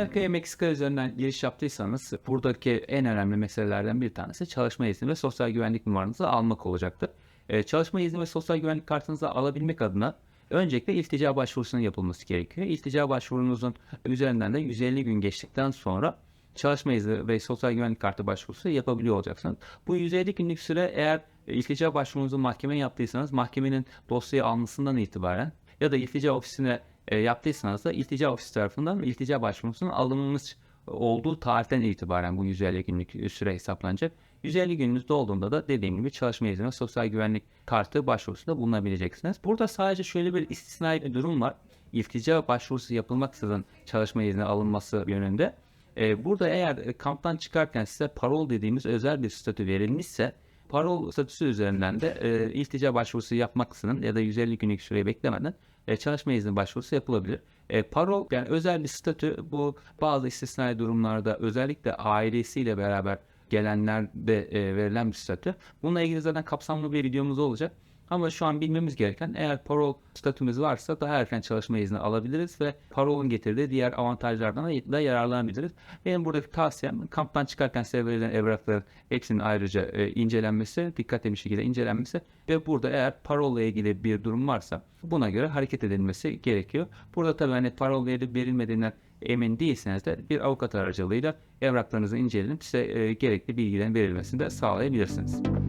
Amerika'ya Meksika üzerinden giriş yaptıysanız buradaki en önemli meselelerden bir tanesi çalışma izni ve sosyal güvenlik numaranızı almak olacaktır. Ee, çalışma izni ve sosyal güvenlik kartınızı alabilmek adına öncelikle iltica başvurusunun yapılması gerekiyor. İltica başvurunuzun üzerinden de 150 gün geçtikten sonra çalışma izni ve sosyal güvenlik kartı başvurusu yapabiliyor olacaksınız. Bu 150 günlük süre eğer iltica başvurunuzu mahkemeye yaptıysanız mahkemenin dosyayı almasından itibaren ya da iltica ofisine e, yaptıysanız da iltica ofisi tarafından iltica başvurusunun alınmış olduğu tarihten itibaren bu 150 günlük süre hesaplanacak. 150 gününüz dolduğunda da dediğim gibi çalışma izni ve sosyal güvenlik kartı başvurusunda bulunabileceksiniz. Burada sadece şöyle bir istisnai bir durum var. İltica başvurusu yapılmaksızın çalışma izni alınması yönünde. Ee, burada eğer e, kamptan çıkarken size parol dediğimiz özel bir statü verilmişse parol statüsü üzerinden de e, iltica başvurusu yapmaksızın ya da 150 günlük süreyi beklemeden e, çalışma izni başvurusu yapılabilir. E, parol yani özel bir statü bu bazı istisnai durumlarda özellikle ailesiyle beraber gelenlerde e, verilen bir statü. Bununla ilgili zaten kapsamlı bir videomuz olacak. Ama şu an bilmemiz gereken eğer parol statümüz varsa daha erken çalışma izni alabiliriz ve parolun getirdiği diğer avantajlardan da yararlanabiliriz. Benim buradaki tavsiyem kamptan çıkarken size verilen evrakların hepsinin ayrıca e, incelenmesi, dikkatli bir şekilde incelenmesi ve burada eğer parolla ilgili bir durum varsa buna göre hareket edilmesi gerekiyor. Burada tabii hani parol verilip verilmediğinden emin değilseniz de bir avukat aracılığıyla evraklarınızı incelenip size e, gerekli bilgilerin verilmesini de sağlayabilirsiniz.